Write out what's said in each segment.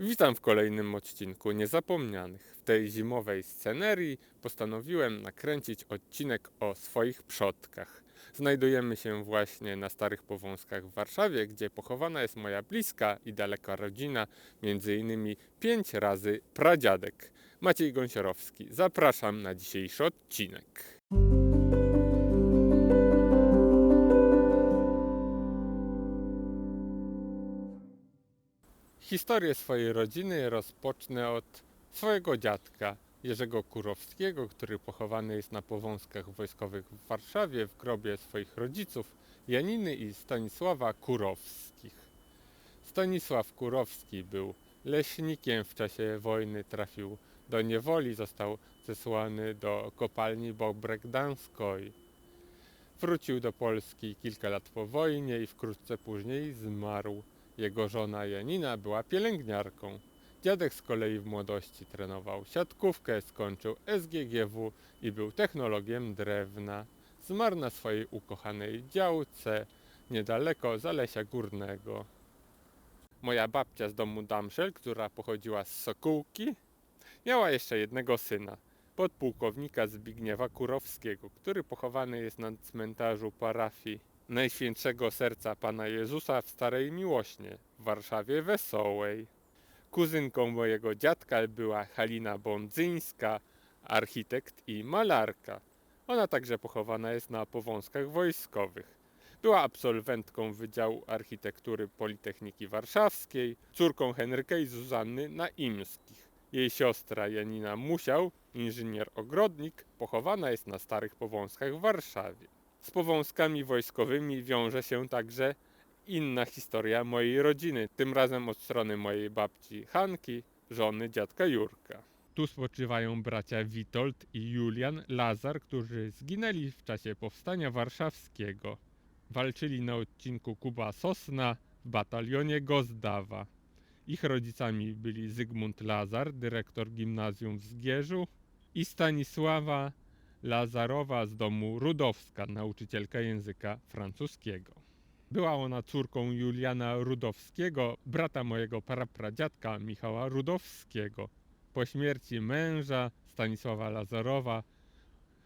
Witam w kolejnym odcinku Niezapomnianych. W tej zimowej scenerii postanowiłem nakręcić odcinek o swoich przodkach. Znajdujemy się właśnie na Starych Powązkach w Warszawie, gdzie pochowana jest moja bliska i daleka rodzina, między innymi pięć razy pradziadek. Maciej Gąsiorowski. Zapraszam na dzisiejszy odcinek. Historię swojej rodziny rozpocznę od swojego dziadka, Jerzego Kurowskiego, który pochowany jest na Powązkach Wojskowych w Warszawie w grobie swoich rodziców Janiny i Stanisława Kurowskich. Stanisław Kurowski był leśnikiem w czasie wojny, trafił do niewoli, został zesłany do kopalni Bobrek Danskoj. Wrócił do Polski kilka lat po wojnie i wkrótce później zmarł. Jego żona Janina była pielęgniarką. Dziadek z kolei w młodości trenował siatkówkę, skończył SGGW i był technologiem drewna. Zmarł na swojej ukochanej działce niedaleko Zalesia Górnego. Moja babcia z domu Damszel, która pochodziła z Sokółki, miała jeszcze jednego syna, podpułkownika Zbigniewa Kurowskiego, który pochowany jest na cmentarzu parafii Najświętszego Serca Pana Jezusa w Starej Miłośnie w Warszawie Wesołej. Kuzynką mojego dziadka była Halina Bądzyńska, architekt i malarka. Ona także pochowana jest na powązkach wojskowych. Była absolwentką Wydziału Architektury Politechniki Warszawskiej, córką Henryka i Zuzanny Naimskich. Jej siostra Janina Musiał, inżynier-ogrodnik, pochowana jest na Starych Powązkach w Warszawie. Z powązkami wojskowymi wiąże się także inna historia mojej rodziny, tym razem od strony mojej babci Hanki, żony dziadka Jurka. Tu spoczywają bracia Witold i Julian Lazar, którzy zginęli w czasie powstania warszawskiego. Walczyli na odcinku Kuba Sosna w batalionie Gozdawa. Ich rodzicami byli Zygmunt Lazar, dyrektor gimnazjum w Zgierzu i Stanisława Lazarowa z domu Rudowska, nauczycielka języka francuskiego. Była ona córką Juliana Rudowskiego, brata mojego prapradziadka Michała Rudowskiego. Po śmierci męża Stanisława Lazarowa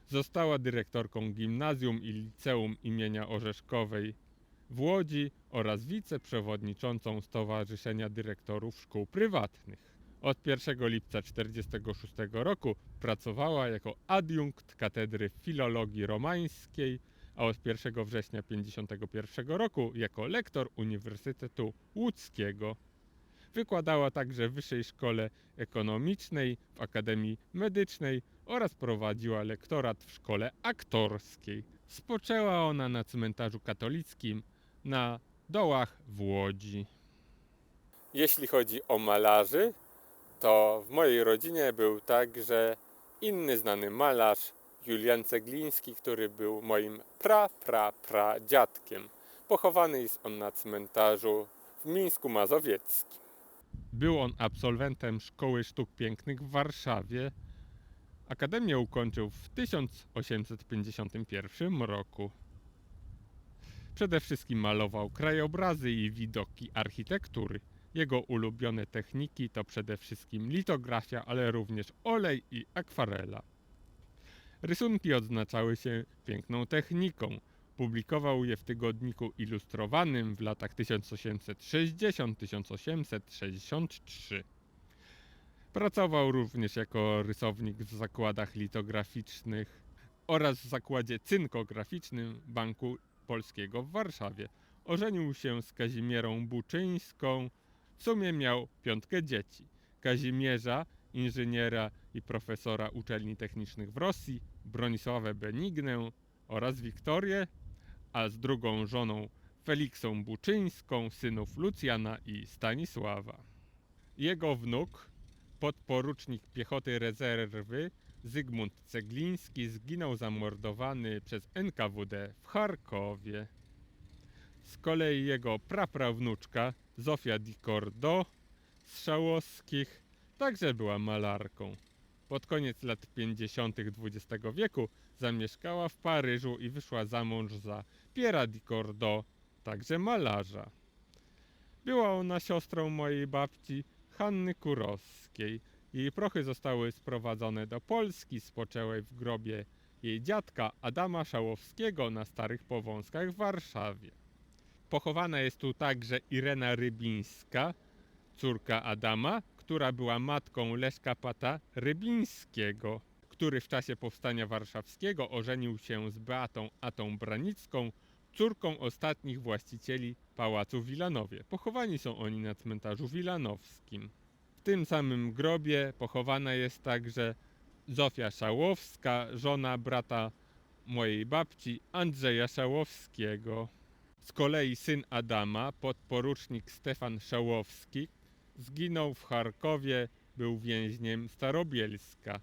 została dyrektorką gimnazjum i liceum imienia Orzeszkowej w Łodzi oraz wiceprzewodniczącą Stowarzyszenia Dyrektorów Szkół Prywatnych. Od 1 lipca 1946 roku pracowała jako adiunkt Katedry Filologii Romańskiej, a od 1 września 1951 roku jako lektor Uniwersytetu Łódzkiego. Wykładała także w Wyższej Szkole Ekonomicznej, w Akademii Medycznej oraz prowadziła lektorat w Szkole Aktorskiej. Spoczęła ona na cmentarzu katolickim na Dołach w Łodzi. Jeśli chodzi o malarzy, to w mojej rodzinie był także inny znany malarz, Julian Cegliński, który był moim pra, pra, pra dziadkiem. Pochowany jest on na cmentarzu w Mińsku Mazowieckim. Był on absolwentem Szkoły Sztuk Pięknych w Warszawie. Akademię ukończył w 1851 roku. Przede wszystkim malował krajobrazy i widoki architektury. Jego ulubione techniki to przede wszystkim litografia, ale również olej i akwarela. Rysunki odznaczały się piękną techniką. Publikował je w tygodniku ilustrowanym w latach 1860-1863. Pracował również jako rysownik w zakładach litograficznych oraz w zakładzie cynkograficznym Banku Polskiego w Warszawie. Ożenił się z Kazimierą Buczyńską, w sumie miał piątkę dzieci. Kazimierza, inżyniera i profesora uczelni technicznych w Rosji, Bronisławę Benignę oraz Wiktorię, a z drugą żoną Feliksą Buczyńską, synów Lucjana i Stanisława. Jego wnuk, podporucznik piechoty rezerwy Zygmunt Cegliński zginął zamordowany przez NKWD w Charkowie. Z kolei jego praprawnuczka Zofia Di Cordo z Szałowskich także była malarką. Pod koniec lat 50. XX wieku zamieszkała w Paryżu i wyszła za mąż za Piera Di Cordo, także malarza. Była ona siostrą mojej babci Hanny Kurowskiej. Jej prochy zostały sprowadzone do Polski, spoczęły w grobie jej dziadka Adama Szałowskiego na Starych Powązkach w Warszawie. Pochowana jest tu także Irena Rybińska, córka Adama, która była matką Leszka Pata Rybińskiego, który w czasie powstania warszawskiego ożenił się z Beatą Atą Branicką, córką ostatnich właścicieli pałacu Wilanowie. Pochowani są oni na cmentarzu wilanowskim. W tym samym grobie pochowana jest także Zofia Szałowska, żona brata mojej babci Andrzeja Szałowskiego. Z kolei syn Adama, podporucznik Stefan Szałowski, zginął w Charkowie, był więźniem Starobielska.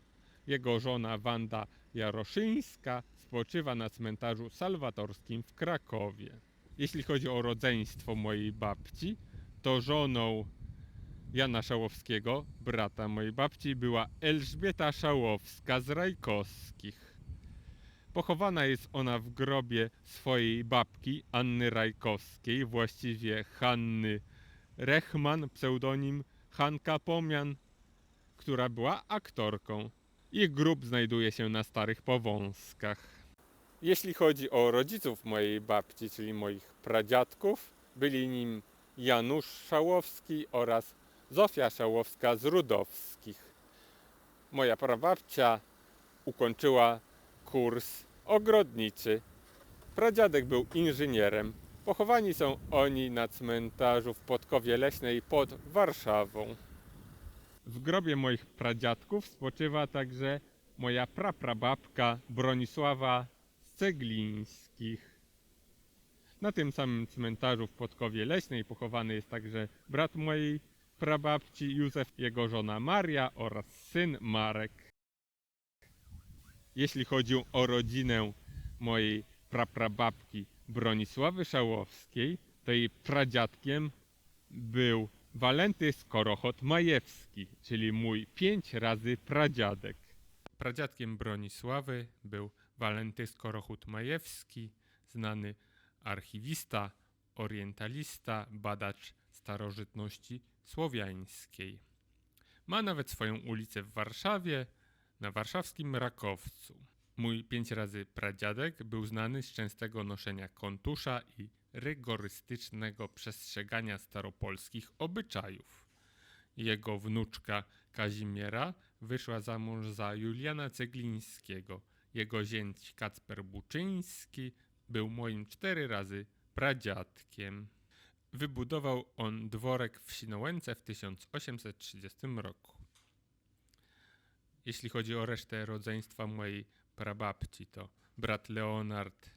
Jego żona Wanda Jaroszyńska spoczywa na cmentarzu salwatorskim w Krakowie. Jeśli chodzi o rodzeństwo mojej babci, to żoną Jana Szałowskiego, brata mojej babci, była Elżbieta Szałowska z Rajkowskich. Pochowana jest ona w grobie swojej babki Anny Rajkowskiej, właściwie Hanny Rechman, pseudonim Hanka Pomian, która była aktorką. Ich grób znajduje się na Starych Powązkach. Jeśli chodzi o rodziców mojej babci, czyli moich pradziadków, byli nim Janusz Szałowski oraz Zofia Szałowska z Rudowskich. Moja prababcia ukończyła kurs ogrodniczy. Pradziadek był inżynierem. Pochowani są oni na cmentarzu w Podkowie Leśnej pod Warszawą. W grobie moich pradziadków spoczywa także moja praprababka Bronisława z Ceglińskich. Na tym samym cmentarzu w Podkowie Leśnej pochowany jest także brat mojej prababci Józef, jego żona Maria oraz syn Marek. Jeśli chodzi o rodzinę mojej praprababki Bronisławy Szałowskiej, to jej pradziadkiem był Walenty Skorochot Majewski, czyli mój pięć razy pradziadek. Pradziadkiem Bronisławy był Walenty Skorochut Majewski, znany archiwista, orientalista, badacz starożytności słowiańskiej. Ma nawet swoją ulicę w Warszawie, na warszawskim Rakowcu. Mój pięć razy pradziadek był znany z częstego noszenia kontusza i rygorystycznego przestrzegania staropolskich obyczajów. Jego wnuczka Kazimiera wyszła za mąż za Juliana Ceglińskiego. Jego zięć Kacper Buczyński był moim cztery razy pradziadkiem. Wybudował on dworek w Sinołęce w 1830 roku. Jeśli chodzi o resztę rodzeństwa mojej prababci, to brat Leonard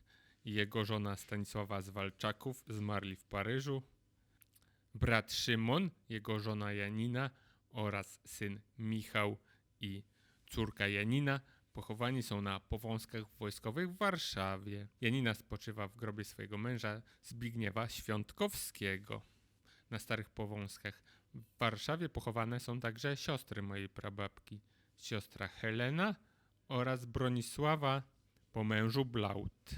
i jego żona Stanisława z Walczaków zmarli w Paryżu, brat Szymon, jego żona Janina oraz syn Michał i córka Janina pochowani są na powązkach wojskowych w Warszawie. Janina spoczywa w grobie swojego męża Zbigniewa Świątkowskiego. Na starych powązkach w Warszawie pochowane są także siostry mojej prababki, siostra Helena oraz Bronisława po mężu Blaut.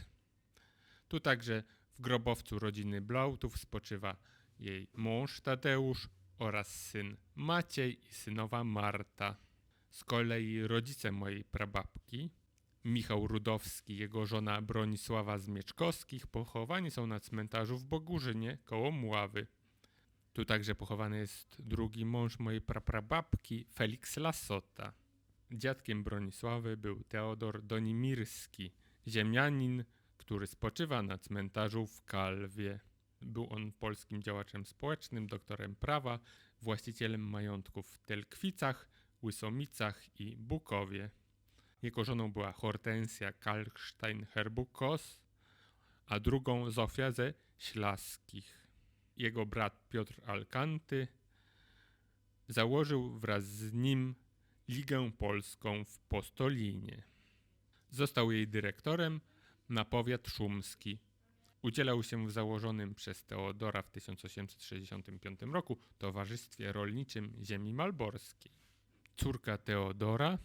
Tu także w grobowcu rodziny Blautów spoczywa jej mąż Tadeusz oraz syn Maciej i synowa Marta. Z kolei rodzice mojej prababki, Michał Rudowski, jego żona Bronisława z Mieczkowskich, pochowani są na cmentarzu w Bogórzynie koło Mławy. Tu także pochowany jest drugi mąż mojej praprababki, Felix Lasota. Dziadkiem Bronisławy był Teodor Donimirski, ziemianin, który spoczywa na cmentarzu w Kalwie. Był on polskim działaczem społecznym, doktorem prawa, właścicielem majątków w Telkwicach, Łysomicach i Bukowie. Jego żoną była Hortensja Kalkstein-Herbukos, a drugą Zofia ze Ślaskich. Jego brat Piotr Alkanty założył wraz z nim Ligę Polską w Postolinie. Został jej dyrektorem na powiat szumski. Udzielał się w założonym przez Teodora w 1865 roku Towarzystwie Rolniczym Ziemi Malborskiej. Córka Teodora,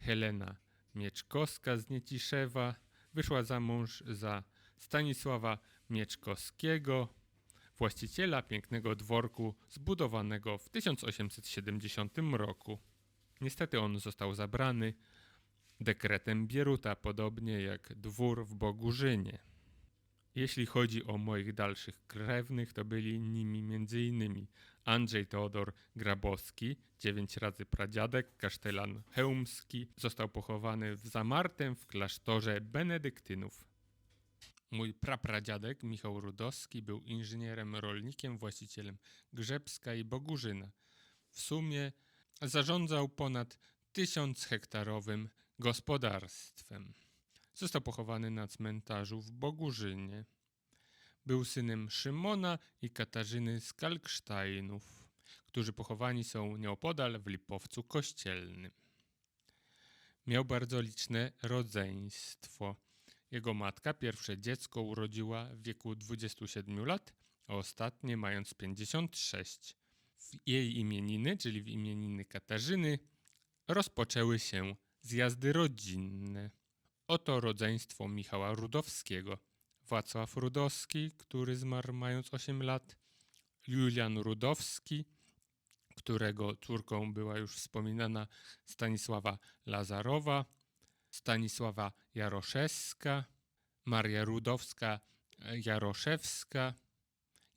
Helena Mieczkowska z Nieciszewa, wyszła za mąż za Stanisława Mieczkowskiego, właściciela pięknego dworku zbudowanego w 1870 roku. Niestety on został zabrany dekretem Bieruta, podobnie jak dwór w Bogurzynie. Jeśli chodzi o moich dalszych krewnych, to byli nimi m.in. Andrzej Teodor Grabowski, dziewięć razy pradziadek, kasztelan chełmski, został pochowany w Zamartem w klasztorze benedyktynów. Mój prapradziadek Michał Rudowski był inżynierem rolnikiem, właścicielem Grzebska i Bogurzyna. W sumie zarządzał ponad tysiąc hektarowym gospodarstwem. Został pochowany na cmentarzu w Bogurzynie. Był synem Szymona i Katarzyny z Kalksztajnów, którzy pochowani są nieopodal w Lipowcu Kościelnym. Miał bardzo liczne rodzeństwo. Jego matka pierwsze dziecko urodziła w wieku 27 lat, a ostatnie mając 56. W jej imieniny, czyli w imieniny Katarzyny, rozpoczęły się zjazdy rodzinne. Oto rodzeństwo Michała Rudowskiego. Wacław Rudowski, który zmarł mając 8 lat, Julian Rudowski, którego córką była już wspominana Stanisława Lazarowa, Stanisława Jaroszewska, Maria Rudowska Jaroszewska.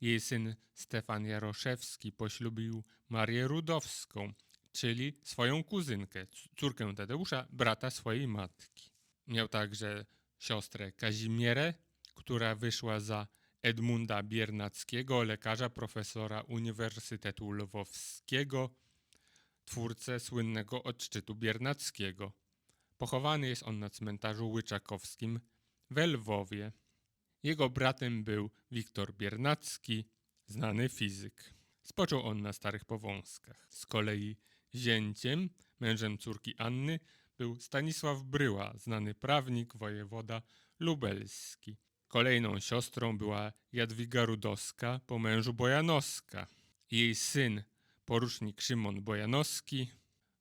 Jej syn Stefan Jaroszewski poślubił Marię Rudowską, czyli swoją kuzynkę, córkę Tadeusza, brata swojej matki. Miał także siostrę Kazimierę, która wyszła za Edmunda Biernackiego, lekarza, profesora Uniwersytetu Lwowskiego, twórcę słynnego odczytu biernackiego. Pochowany jest on na cmentarzu łyczakowskim w Lwowie. Jego bratem był Wiktor Biernacki, znany fizyk. Spoczął on na Starych Powązkach. Z kolei zięciem, mężem córki Anny, był Stanisław Bryła, znany prawnik, wojewoda lubelski. Kolejną siostrą była Jadwiga Rudowska, po mężu Bojanowska. Jej syn, porucznik Szymon Bojanowski,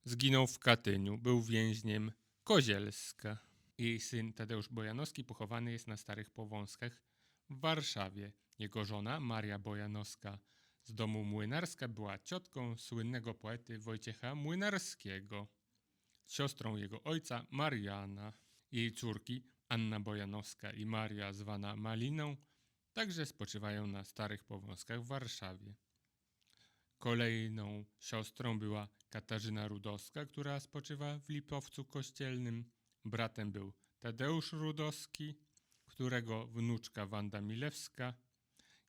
zginął w Katyniu, był więźniem Kozielska. Jej syn Tadeusz Bojanowski pochowany jest na Starych Powązkach w Warszawie. Jego żona Maria Bojanowska z domu Młynarska była ciotką słynnego poety Wojciecha Młynarskiego, siostrą jego ojca Mariana. Jej córki Anna Bojanowska i Maria zwana Maliną także spoczywają na Starych Powązkach w Warszawie. Kolejną siostrą była Katarzyna Rudowska, która spoczywa w Lipowcu Kościelnym. Bratem był Tadeusz Rudowski, którego wnuczka Wanda Milewska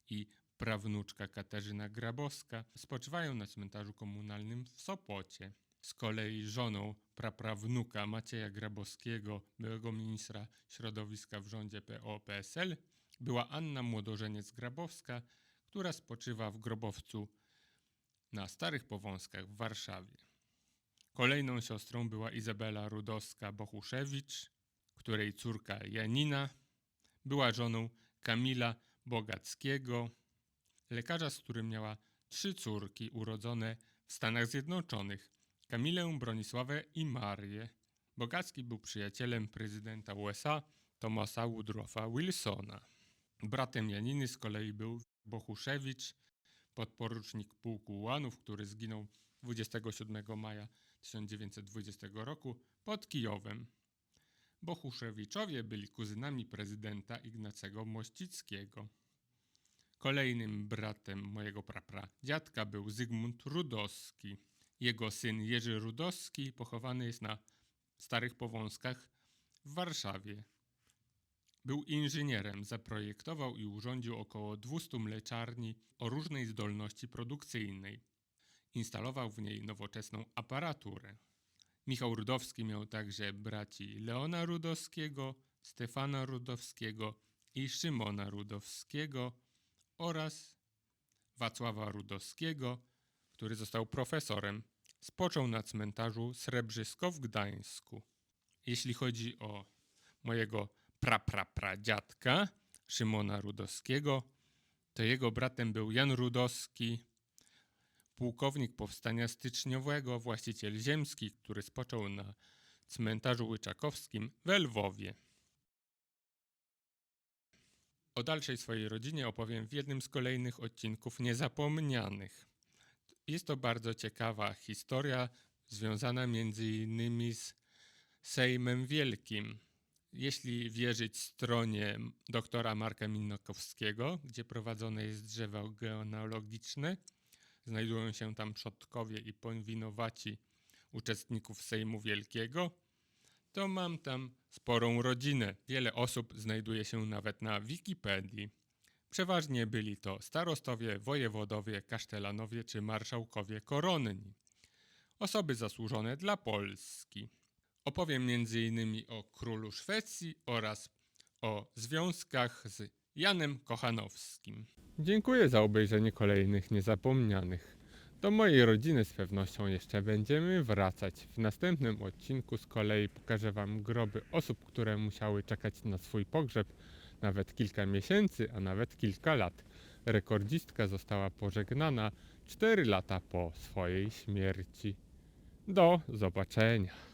i prawnuczka Katarzyna Grabowska spoczywają na cmentarzu komunalnym w Sopocie. Z kolei żoną praprawnuka Macieja Grabowskiego, byłego ministra środowiska w rządzie PO-PSL, była Anna Młodożeniec-Grabowska, która spoczywa w grobowcu na Starych Powązkach w Warszawie. Kolejną siostrą była Izabela Rudowska-Bochuszewicz, której córka Janina była żoną Kamila Bogackiego, lekarza, z którym miała trzy córki urodzone w Stanach Zjednoczonych, Kamilę, Bronisławę i Marię. Bogacki był przyjacielem prezydenta USA Thomasa Woodroffa Wilsona. Bratem Janiny z kolei był Bochuszewicz, podporucznik pułku ułanów, który zginął 27 maja 1920 roku pod Kijowem. Bochuszewiczowie byli kuzynami prezydenta Ignacego Mościckiego. Kolejnym bratem mojego prapradziadka był Zygmunt Rudowski. Jego syn Jerzy Rudowski pochowany jest na Starych Powązkach w Warszawie. Był inżynierem, zaprojektował i urządził około 200 mleczarni o różnej zdolności produkcyjnej. Instalował w niej nowoczesną aparaturę. Michał Rudowski miał także braci Leona Rudowskiego, Stefana Rudowskiego i Szymona Rudowskiego oraz Wacława Rudowskiego, który został profesorem. Spoczął na cmentarzu Srebrzysko w Gdańsku. Jeśli chodzi o mojego praprapradziadka Szymona Rudowskiego, to jego bratem był Jan Rudowski, pułkownik powstania styczniowego, właściciel ziemski, który spoczął na cmentarzu łyczakowskim w Lwowie. O dalszej swojej rodzinie opowiem w jednym z kolejnych odcinków niezapomnianych. Jest to bardzo ciekawa historia związana innymi z Sejmem Wielkim. Jeśli wierzyć stronie doktora Marka Minnokowskiego, gdzie prowadzone jest drzewo genealogiczne, znajdują się tam przodkowie i powinowaci uczestników Sejmu Wielkiego, to mam tam sporą rodzinę. Wiele osób znajduje się nawet na Wikipedii. Przeważnie byli to starostowie, wojewodowie, kasztelanowie czy marszałkowie koronni. Osoby zasłużone dla Polski. Opowiem m.in. o królu Szwecji oraz o związkach z Janem Kochanowskim. Dziękuję za obejrzenie kolejnych niezapomnianych. Do mojej rodziny z pewnością jeszcze będziemy wracać. W następnym odcinku z kolei pokażę Wam groby osób, które musiały czekać na swój pogrzeb nawet kilka miesięcy, a nawet kilka lat. Rekordzistka została pożegnana 4 lata po swojej śmierci. Do zobaczenia.